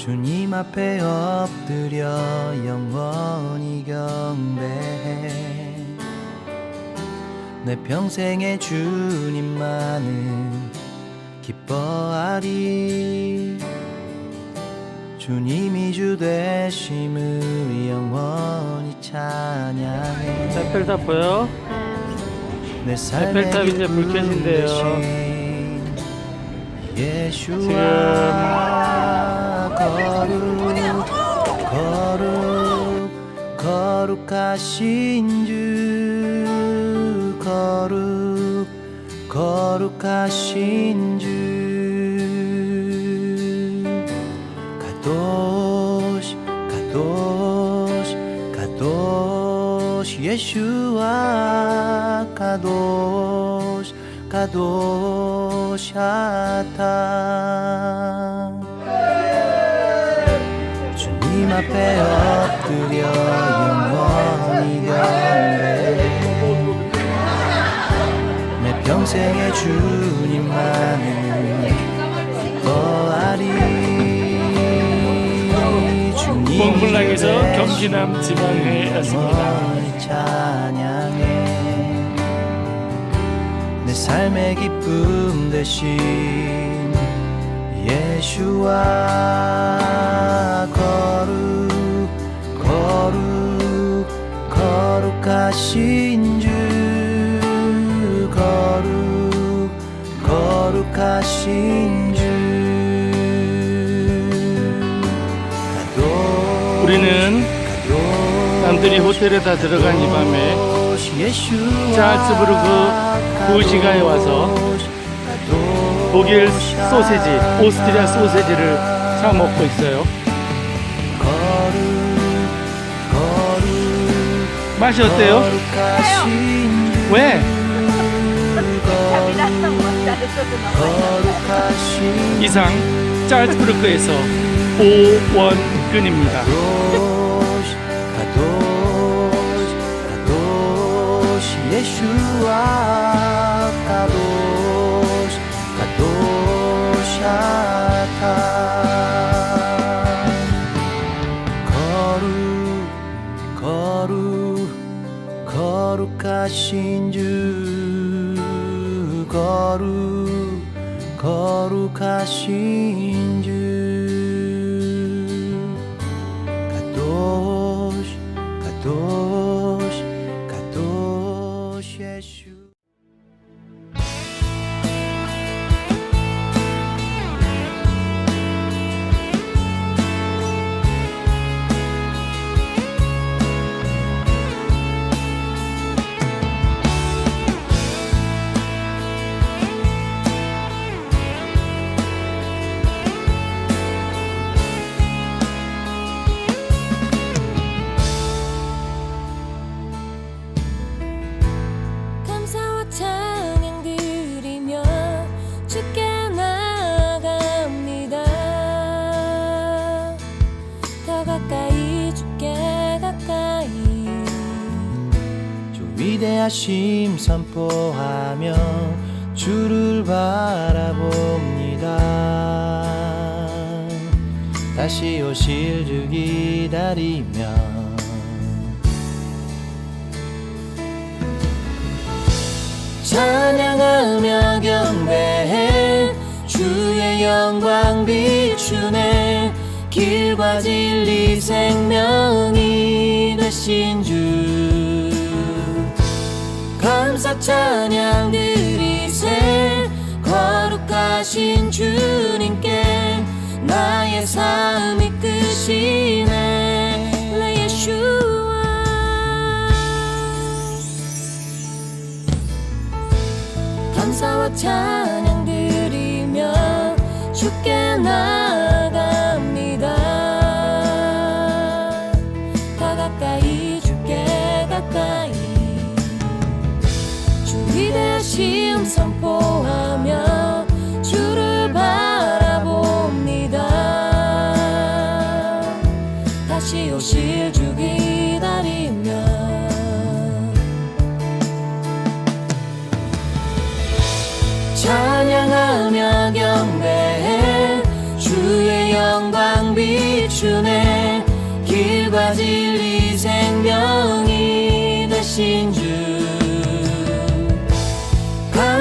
주님 앞에 엎드려 영원히 경배해 내 평생에 주님만은 기뻐하리 주님이 주 되심을 영원히 찬양해 에펠탑 보여? 내 삶의 에펠탑 이제 불 켜진대요. 예수와 거룩하신 주 거룩 거룩하신 주 가도시 가도시 가도시 예수와 가도시 가도시 하 타 주님 앞에 엎드려 영원히 경배해 내 평생에 주님만을 기뻐하리. 주님 몽블랑에서 경기남. 영원히 찬양해. 내 삶의 기쁨 대신 예수와 거룩 거룩 거룩하신 주 거룩 거룩하신 주. 우리는 남들이 호텔에 다 들어간 이 밤에 잘츠부르크 구시가에 와서 독일 소세지, 오스트리아 소세지를 사 먹고 있어요. 맛이 어때요? 왜? 이상 짤츠부르크에서 오원근입니다. 예수와 가도 가도시 하타 거룩 거룩 거룩하 위대하심 선포하며 주를 바라봅니다. 다시 오실 주 기다리며 찬양하며 경배해 주의 영광 비추네. 길과 진리 생명이 감사 찬양 드리세 거룩하신 주님께 나의 삶 이끄시네. 내 예수와 감사와 찬양 드리며 주께 나 선포하며 주를 바라봅니다. 다시 오실 주 기다리며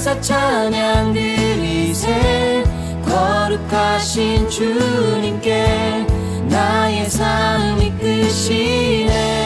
감사 찬양 드리세 거룩하신 주님께 나의 삶이 끝이네.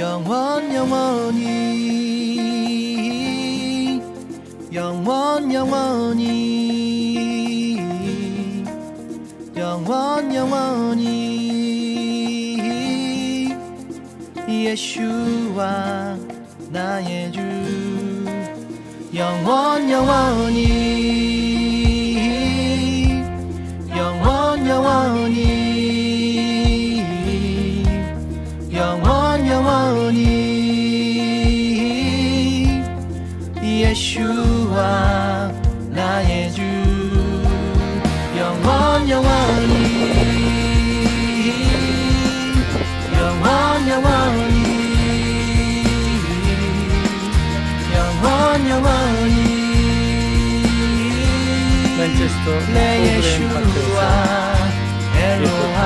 영원 영원히. 영원 영원히. 영원 영원히. 예수와 나의 주. 영원 영원히. 팟캐스트 프로그램 팟캐스트 예쁘다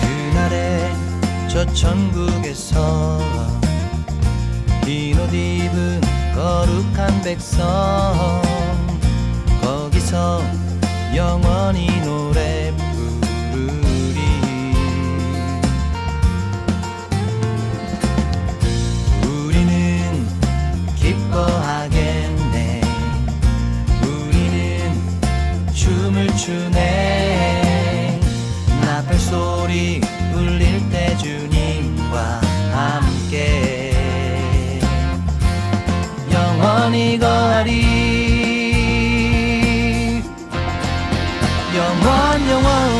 그날의 저 천국에서 흰옷 입은 거룩한 백성 仰望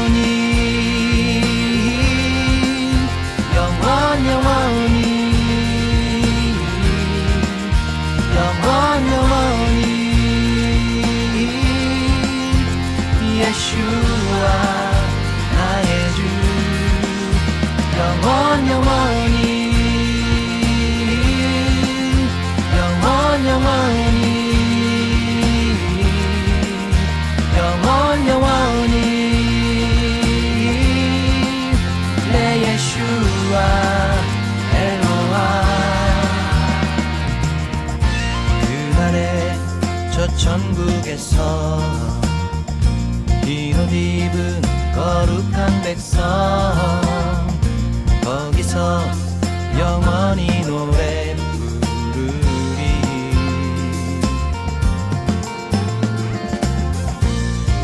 속에서 흰옷 입은 거룩한 백성. 거기서 영원히 노래 부르리.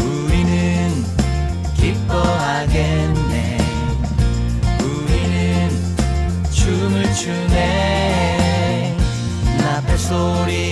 우리는 기뻐하겠네. 우리는 춤을 추네. 나팔 소리